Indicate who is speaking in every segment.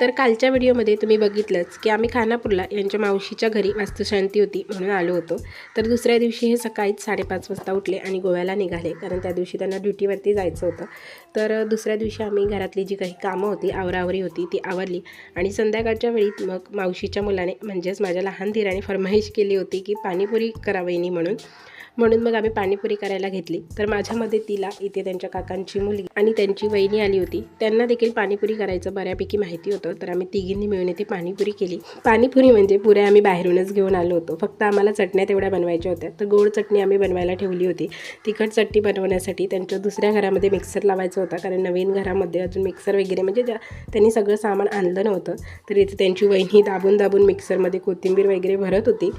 Speaker 1: तर कालच्या व्हिडिओमध्ये तुम्ही बघितलंच की आम्ही खानापूरला यांच्या मावशीच्या घरी वास्तुशांती होती म्हणून आलो होतो. तर दुसऱ्या दिवशी हे सकाळीच साडेपाच वाजता उठले आणि गोव्याला निघाले कारण त्या दिवशी त्यांना ड्युटीवरती जायचं होतं. तर दुसऱ्या दिवशी आम्ही घरातली जी काही कामं होती आवरावरी होती ती आवरली. आणि संध्याकाळच्या वेळी मग मावशीच्या मुलाने म्हणजेच माझ्या लहान धीराने फरमाईश केली होती की पाणीपुरी करा म्हणून. म्हणून मग आम्ही पाणीपुरी करायला घेतली. तर माझ्यामध्ये तिला इथे त्यांच्या काकांची मुलगी आणि त्यांची वहिनी आली होती. त्यांना देखील पाणीपुरी करायचं बऱ्यापैकी माहिती होतं. तर आम्ही तिघींनी मिळून इथे पाणीपुरी केली. पाणीपुरी म्हणजे पुऱ्या आम्ही बाहेरूनच घेऊन आलो होतो. फक्त आम्हाला चटण्या तेवढ्या बनवायच्या होत्या. तर गोड चटणी आम्ही बनवायला ठेवली होती. तिखट चटणी बनवण्यासाठी त्यांच्या दुसऱ्या घरामध्ये मिक्सर लावायचं होता. कारण नवीन घरामध्ये अजून मिक्सर वगैरे म्हणजे ज्या त्यांनी सगळं सामान आणलं नव्हतं. तर इथे त्यांची वहिनी दाबून दाबून मिक्सरमध्ये कोथिंबीर वगैरे भरत होती.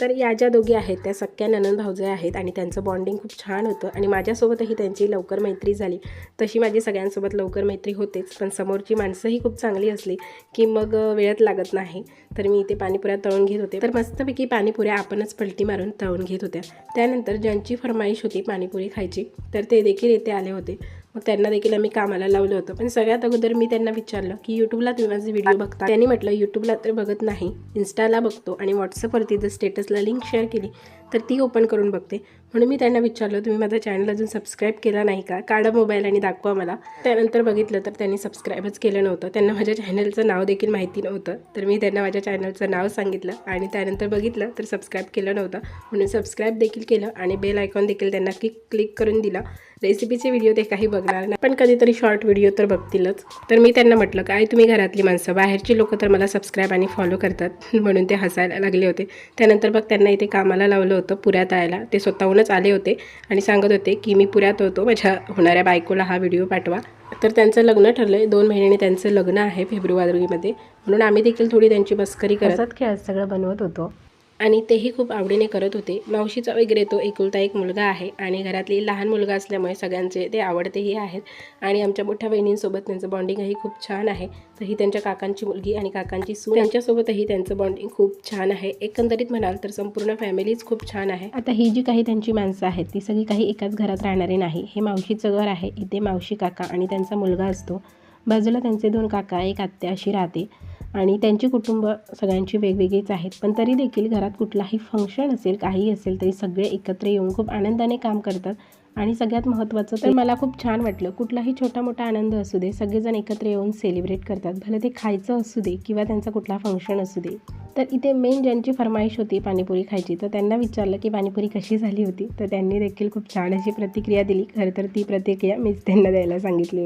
Speaker 1: तर या ज्या दोघी आहेत त्या सख्या ननंद भाऊजे आहेत आणि त्यांचं बॉन्डिंग खूप छान होतं आणि माझ्यासोबतही त्यांची लवकर मैत्री झाली. तशी माझी सगळ्यांसोबत लवकर मैत्री होतेच पण समोरची माणसंही खूप चांगली असली की मग अ, वेळच लागत नाही. तर मी इथे पाणीपुऱ्या तळून घेत होते. तर मस्तपैकी पाणीपुऱ्या आपणच पलटी मारून तळून घेत होत्या. त्यानंतर ज्यांची फरमाईश होती पाणीपुरी खायची तर ते देखील इथे आले होते. मग त्यांना देखील आम्ही कामाला लावलं होतं. पण सगळ्यात अगोदर मी त्यांना विचारलं की यूट्यूबला तुम्ही माझे व्हिडिओ बघता? त्यांनी म्हटलं यूट्यूबला तर बघत नाही. इन्स्टाला बघतो आणि व्हॉट्सअपवरती जर स्टेटसला लिंक शेअर केली तर ती ओपन करून बघते. म्हणून मी त्यांना विचारलं तुम्ही माझा चॅनल अजून सबस्क्राईब केला नाही का? काढा मोबाईल आणि दाखवा मला. त्यानंतर बघितलं तर त्यांनी सबस्क्राईबच केलं नव्हतं. त्यांना माझ्या चॅनलचं नाव देखील माहिती नव्हतं. तर मी त्यांना माझ्या चॅनलचं नाव सांगितलं आणि त्यानंतर बघितलं तर सबस्क्राईब केलं नव्हतं. म्हणून सबस्क्राईब देखील केलं आणि बेल आयकॉन देखील त्यांना क्लिक क्लिक करून दिला. रेसिपीचे व्हिडिओ ते काही बघणार नाही. पण कधीतरी शॉर्ट व्हिडिओ तर बघतीलच. तर मी त्यांना म्हटलं काय तुम्ही घरातली माणसं? बाहेरची लोकं तर मला सबस्क्राईब आणि फॉलो करतात. म्हणून ते हसायला लागले होते. त्यानंतर बघ त्यांना इथे कामाला लावलं होतं. पुऱ्यात यायला ते स्वतःहूनच आले होते आणि सांगत होते की मी पुऱ्यात होतो माझ्या होणाऱ्या बायकोला हा व्हिडिओ पाठवा. तर त्यांचं लग्न ठरलं आहे दोन महिन्याने त्यांचं लग्न आहे फेब्रुवारीमध्ये. म्हणून आम्ही देखील थोडी त्यांची मस्करी करत खेळ सगळं बनवत होतो. आणि तेही खूप आवडीने करत होते. मावशीचा वगैरे तो एकुलता एक मुलगा आहे आणि घरातली लहान मुलगा असल्यामुळे सगळ्यांचे ते आवडतेही आहेत. आणि आमच्या मोठ्या बहिणींसोबत त्यांचं बॉन्डिंगही खूप छान आहे. तर ही त्यांच्या काकांची मुलगी आणि काकांची सून त्यांच्यासोबतही त्यांचं बॉन्डिंग खूप छान आहे. एकंदरीत म्हणाल तर संपूर्ण फॅमिलीच खूप छान आहे. आता ही जी काही त्यांची माणसं आहेत ती सगळी काही एकाच घरात राहणारी नाही. हे मावशीचं घर आहे. इथे मावशी काका आणि त्यांचा मुलगा असतो. बाजूला त्यांचे दोन काका एक आत्या अशी राहते. आणि त्यांची कुटुंब सगळ्यांची वेगवेगळीच आहेत. पण तरी देखील घरात कुठलाही फंक्शन असेल काही असेल तरी सगळे एकत्र येऊन खूप आनंदाने काम करतात. आणि सगळ्यात महत्त्वाचं तर मला खूप छान वाटलं. कुठलाही छोटा मोठा आनंद असू दे सगळेजण एकत्र येऊन सेलिब्रेट करतात. भले ते खायचं असू दे किंवा त्यांचा कुठला फंक्शन असू दे. तर इथे मेन ज्यांची फरमाईश होती पाणीपुरी खायची तर त्यांना विचारलं की पाणीपुरी कशी झाली होती? तर त्यांनी देखील खूप छान अशी प्रतिक्रिया दिली. खरं तर ती प्रतिक्रिया मीच त्यांना द्यायला सांगितली